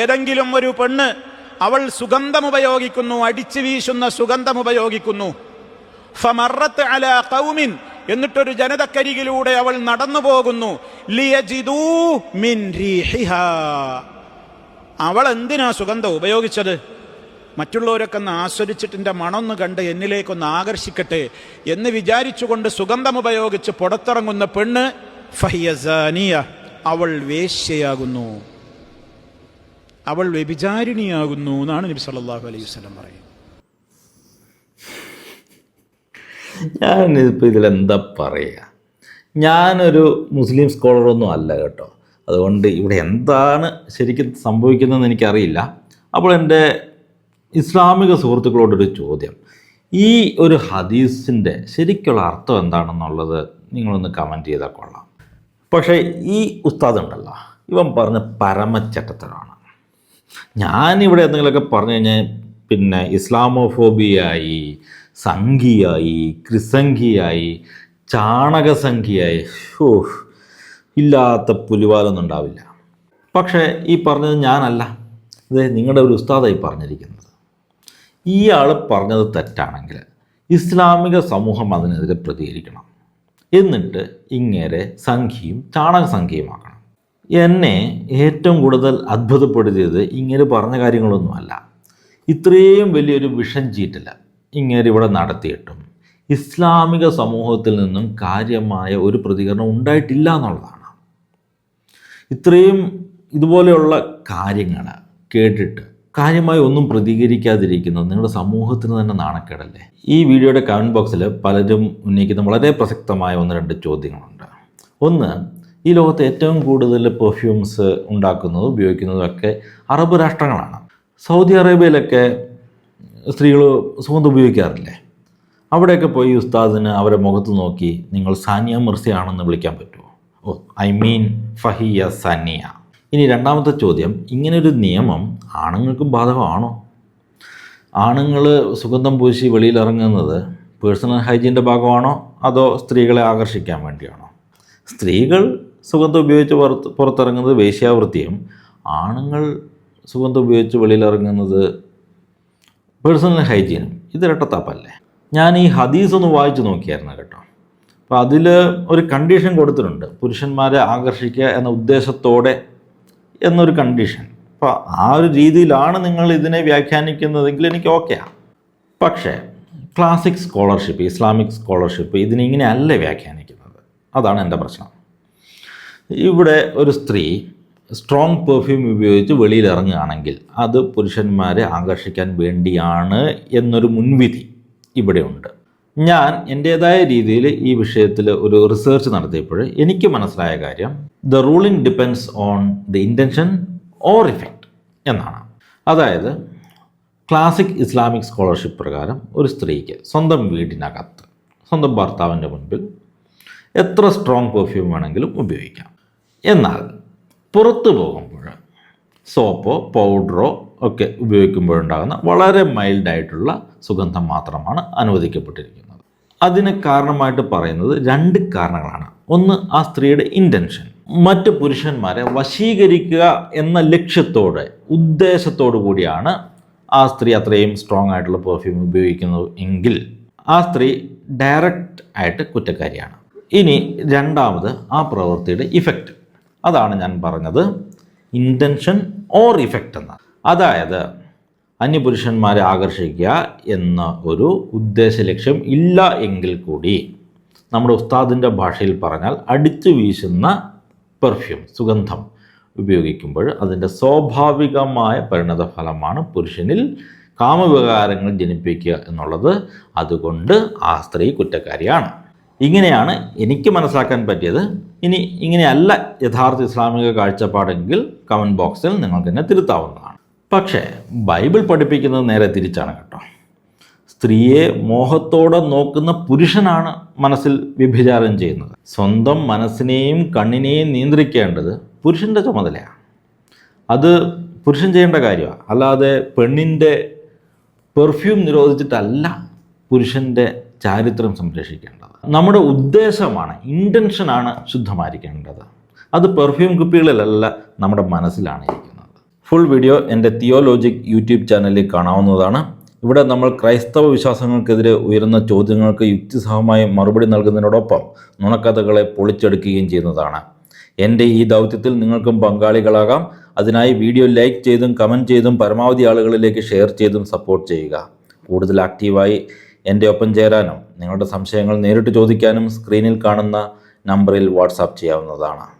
ഏതെങ്കിലും ഒരു പെണ്ണ് അവൾ സുഗന്ധം ഉപയോഗിക്കുന്നു അടിച്ചു വീശുന്ന സുഗന്ധം ഉപയോഗിക്കുന്നു ഫമറത്ത് അല കൗമിൻ എന്നിട്ടൊരു ജനതക്കരികിലൂടെ അവൾ നടന്നു പോകുന്നു. അവൾ എന്തിനാ സുഗന്ധം ഉപയോഗിച്ചത്? മറ്റുള്ളവരൊക്കെ ഒന്ന് ആസ്വദിച്ചിട്ട് മണമൊന്ന് കണ്ട് എന്നിലേക്കൊന്ന് ആകർഷിക്കട്ടെ എന്ന് വിചാരിച്ചുകൊണ്ട് സുഗന്ധം ഉപയോഗിച്ച് പുറത്തിറങ്ങുന്ന പെണ്ണ് ഫഹിയസാനിയ അവൾ വേശ്യയാകുന്നു. അവൾ വ്യഭിചാരിണിയാകുന്നു എന്നാണ് നബി സല്ലല്ലാഹു അലൈഹി വസല്ലം പറയുന്നത്. ഞാനിപ്പോൾ ഇതിലെന്താ പറയുക ഞാനൊരു മുസ്ലിം സ്കോളറൊന്നും അല്ല കേട്ടോ. അതുകൊണ്ട് ഇവിടെ എന്താണ് ശരിക്കും സംഭവിക്കുന്നതെന്ന് എനിക്കറിയില്ല. അപ്പോൾ എന്റെ ഇസ്ലാമിക സുഹൃത്തുക്കളോടൊരു ചോദ്യം. ഈ ഒരു ഹദീസിന്റെ ശരിക്കുള്ള അർത്ഥം എന്താണെന്നുള്ളത് നിങ്ങളൊന്ന് കമന്റ് ചെയ്താൽ കൊള്ളാം. പക്ഷേ ഈ ഉസ്താദ് ഉണ്ടല്ലോ. ഇവൻ പറഞ്ഞ പരമച്ചട്ടത്തരമാണ് ഞാനിവിടെ എന്തെങ്കിലുമൊക്കെ പറഞ്ഞു കഴിഞ്ഞാൽ പിന്നെ ഇസ്ലാമോഫോബിയായി സംഘിയായി ക്രിസംഖിയായി ചാണകസംഖ്യയായി ഷോ ഇല്ലാത്ത പുലിവാലൊന്നും ഉണ്ടാവില്ല. പക്ഷേ ഈ പറഞ്ഞത് ഞാനല്ല. ഇത് നിങ്ങളുടെ ഒരു ഉസ്താദായി പറഞ്ഞിരിക്കുന്നത്. ഇയാൾ പറഞ്ഞത് തെറ്റാണെങ്കിൽ ഇസ്ലാമിക സമൂഹം അതിനെതിരെ പ്രതികരിക്കണം. എന്നിട്ട് ഇങ്ങേരെ സംഖ്യയും ചാണകസംഖ്യയുമാക്കണം എന്നെ ഏറ്റവും കൂടുതൽ അത്ഭുതപ്പെടുത്തിയത് ഇങ്ങനെ പറഞ്ഞ കാര്യങ്ങളൊന്നുമല്ല. ഇത്രയും വലിയൊരു വിഷം ചീറ്റില്ല ഇങ്ങനെ ഇവിടെ നടത്തിയിട്ടും ഇസ്ലാമിക സമൂഹത്തിൽ നിന്നും കാര്യമായ ഒരു പ്രതികരണം ഉണ്ടായിട്ടില്ല എന്നുള്ളതാണ്. ഇത്രയും ഇതുപോലെയുള്ള കാര്യങ്ങൾ കേട്ടിട്ട് കാര്യമായി ഒന്നും പ്രതികരിക്കാതിരിക്കുന്നത് നിങ്ങളുടെ സമൂഹത്തിന് തന്നെ നാണക്കേടല്ലേ? ഈ വീഡിയോയുടെ കമന്റ് ബോക്സിൽ പലരും ഉന്നയിക്കുന്ന വളരെ പ്രസക്തമായ ഒന്ന് രണ്ട് ചോദ്യങ്ങളുണ്ട്. ഒന്ന് ഈ ലോകത്ത് ഏറ്റവും കൂടുതൽ പെർഫ്യൂംസ് ഉണ്ടാക്കുന്നതും ഉപയോഗിക്കുന്നതും ഒക്കെ അറബ് രാഷ്ട്രങ്ങളാണ്. സൗദി അറേബ്യയിലൊക്കെ സ്ത്രീകൾ സുഗന്ധം ഉപയോഗിക്കാറില്ലേ? അവിടെയൊക്കെ പോയി ഉസ്താദിന് അവരെ മുഖത്ത് നോക്കി നിങ്ങൾ സാനിയ മിർസിയാണെന്ന് വിളിക്കാൻ പറ്റുമോ? Oh I mean Fahiya Sania. ഇനി രണ്ടാമത്തെ ചോദ്യം ഇങ്ങനൊരു നിയമം ആണുങ്ങൾക്കും ബാധകമാണോ? ആണുങ്ങൾ സുഗന്ധം പൂശി വെളിയിലിറങ്ങുന്നത് പേഴ്സണൽ ഹൈജീന്റെ ഭാഗമാണോ? അതോ സ്ത്രീകളെ ആകർഷിക്കാൻ വേണ്ടിയാണോ? സ്ത്രീകൾ സുഗന്ധം ഉപയോഗിച്ച് പുറത്ത് പുറത്തിറങ്ങുന്നത് വേശ്യാവൃത്തിയും ആണുങ്ങൾ സുഗന്ധം ഉപയോഗിച്ച് വെളിയിലിറങ്ങുന്നത് പേഴ്സണൽ ഹൈജീനും ഇത് ഇരട്ടത്താപ്പല്ലേ ഞാൻ ഈ ഹദീസ് ഒന്ന് വായിച്ചു നോക്കിയായിരുന്നു കേട്ടോ. അപ്പോൾ അതിൽ ഒരു കണ്ടീഷൻ കൊടുത്തിട്ടുണ്ട്. പുരുഷന്മാരെ ആകർഷിക്കുക എന്ന ഉദ്ദേശത്തോടെ എന്നൊരു കണ്ടീഷൻ അപ്പോൾ ആ ഒരു രീതിയിലാണ് നിങ്ങൾ ഇതിനെ വ്യാഖ്യാനിക്കുന്നതെങ്കിൽ എനിക്ക് ഓക്കെയാണ് പക്ഷേ ക്ലാസിക് സ്കോളർഷിപ്പ് ഇസ്ലാമിക് സ്കോളർഷിപ്പ് ഇതിനെ അല്ല വ്യാഖ്യാനിക്കുന്നത്. അതാണ് എന്റെ പ്രശ്നം. ഇവിടെ ഒരു സ്ത്രീ സ്ട്രോങ് പെർഫ്യൂം ഉപയോഗിച്ച് വെളിയിൽ ഇറങ്ങുകയാണെങ്കിൽ അത് പുരുഷന്മാരെ ആകർഷിക്കാൻ വേണ്ടിയാണ് എന്നൊരു മുൻവിധി ഇവിടെയുണ്ട് ഞാൻ എന്റേതായ രീതിയിൽ ഈ വിഷയത്തിൽ ഒരു റിസർച്ച് നടത്തിയപ്പോൾ എനിക്ക് മനസ്സിലായ കാര്യം the ruling depends on the intention or effect എന്നാണ്. അതായത് ക്ലാസിക് ഇസ്ലാമിക് സ്കോളർഷിപ്പ് പ്രകാരം ഒരു സ്ത്രീക്ക് സ്വന്തം വീടിനകത്ത് സ്വന്തം ഭർത്താവിന്റെ മുൻപിൽ എത്ര സ്ട്രോങ് പെർഫ്യൂം വേണമെങ്കിലും ഉപയോഗിക്കാം. എന്നാൽ പുറത്തു പോകുമ്പോൾ സോപ്പോ പൗഡറോ ഒക്കെ ഉപയോഗിക്കുമ്പോഴുണ്ടാകുന്ന വളരെ മൈൽഡായിട്ടുള്ള സുഗന്ധം മാത്രമാണ് അനുവദിക്കപ്പെട്ടിരിക്കുന്നത്. അതിന് കാരണമായിട്ട് പറയുന്നത് രണ്ട് കാരണങ്ങളാണ്. ഒന്ന് ആ സ്ത്രീയുടെ ഇന്റൻഷൻ മറ്റ് പുരുഷന്മാരെ വശീകരിക്കുക എന്ന ലക്ഷ്യത്തോടെ ഉദ്ദേശത്തോടു കൂടിയാണ് ആ സ്ത്രീ അത്രയും സ്ട്രോങ് ആയിട്ടുള്ള പെർഫ്യൂം ഉപയോഗിക്കുന്നത് എങ്കിൽ ആ സ്ത്രീ ഡയറക്റ്റ് ആയിട്ട് കുറ്റക്കാരിയാണ്. ഇനി രണ്ടാമത് ആ പ്രവൃത്തിയുടെ ഇഫക്റ്റ് അതാണ് ഞാൻ പറഞ്ഞത് ഇന്റൻഷൻ ഓർ ഇഫക്റ്റ് എന്ന് അതായത് അന്യപുരുഷന്മാരെ ആകർഷിക്കുക എന്ന ഒരു ഉദ്ദേശ ലക്ഷ്യം ഇല്ല എങ്കിൽ കൂടി നമ്മുടെ ഉസ്താദിന്റെ ഭാഷയിൽ പറഞ്ഞാൽ അടിച്ചു വീശുന്ന പെർഫ്യൂം സുഗന്ധം ഉപയോഗിക്കുമ്പോൾ അതിന്റെ സ്വാഭാവികമായ പരിണതഫലമാണ് പുരുഷനിൽ കാമവികാരങ്ങൾ ജനിപ്പിക്കുക എന്നുള്ളത്. അതുകൊണ്ട് ആ സ്ത്രീ കുറ്റക്കാരിയാണ്. ഇങ്ങനെയാണ് എനിക്ക് മനസ്സിലാക്കാൻ പറ്റിയത്. ഇനി ഇങ്ങനെയല്ല യഥാർത്ഥ ഇസ്ലാമിക കാഴ്ചപ്പാടെങ്കിൽ കമന്റ് ബോക്സിൽ നിങ്ങൾക്ക് തന്നെ തിരുത്താവുന്നതാണ്. പക്ഷേ ബൈബിൾ പഠിപ്പിക്കുന്നത് നേരെ തിരിച്ചാണ് കേട്ടോ. സ്ത്രീയെ മോഹത്തോടെ നോക്കുന്ന പുരുഷനാണ് മനസ്സിൽ വ്യഭിചാരം ചെയ്യുന്നത്. സ്വന്തം മനസ്സിനെയും കണ്ണിനെയും നിയന്ത്രിക്കേണ്ടത് പുരുഷന്റെ ചുമതലയാണ്. അത് പുരുഷൻ ചെയ്യേണ്ട കാര്യമാണ്. അല്ലാതെ പെണ്ണിന്റെ പെർഫ്യൂം നിരോധിച്ചിട്ടല്ല പുരുഷന്റെ ചാരിത്രം സംരക്ഷിക്കേണ്ടത്. നമ്മുടെ ഉദ്ദേശമാണ് ഇന്റൻഷനാണ് ശുദ്ധമായിരിക്കേണ്ടത്. അത് പെർഫ്യൂം കുപ്പികളിലല്ല നമ്മുടെ മനസ്സിലാണ് ഇരിക്കുന്നത് ഫുൾ വീഡിയോ എന്റെ തിയോലോജിക് യൂട്യൂബ് ചാനലിൽ കാണാവുന്നതാണ്. ഇവിടെ നമ്മൾ ക്രൈസ്തവ വിശ്വാസങ്ങൾക്കെതിരെ ഉയരുന്ന ചോദ്യങ്ങൾക്ക് യുക്തിസഹമായി മറുപടി നൽകുന്നതിനോടൊപ്പം നുണക്കഥകളെ പൊളിച്ചെടുക്കുകയും ചെയ്യുന്നതാണ്. എന്റെ ഈ ദൗത്യത്തിൽ നിങ്ങൾക്കും പങ്കാളികളാകാം. അതിനായി വീഡിയോ ലൈക്ക് ചെയ്തും കമന്റ് ചെയ്തും പരമാവധി ആളുകളിലേക്ക് ഷെയർ ചെയ്തും സപ്പോർട്ട് ചെയ്യുക. കൂടുതൽ ആക്റ്റീവായി എന്റെ ഒപ്പം ചേരാനും നിങ്ങളുടെ സംശയങ്ങൾ നേരിട്ട് ചോദിക്കാനും സ്ക്രീനിൽ കാണുന്ന നമ്പറിൽ വാട്സാപ്പ് ചെയ്യാവുന്നതാണ്.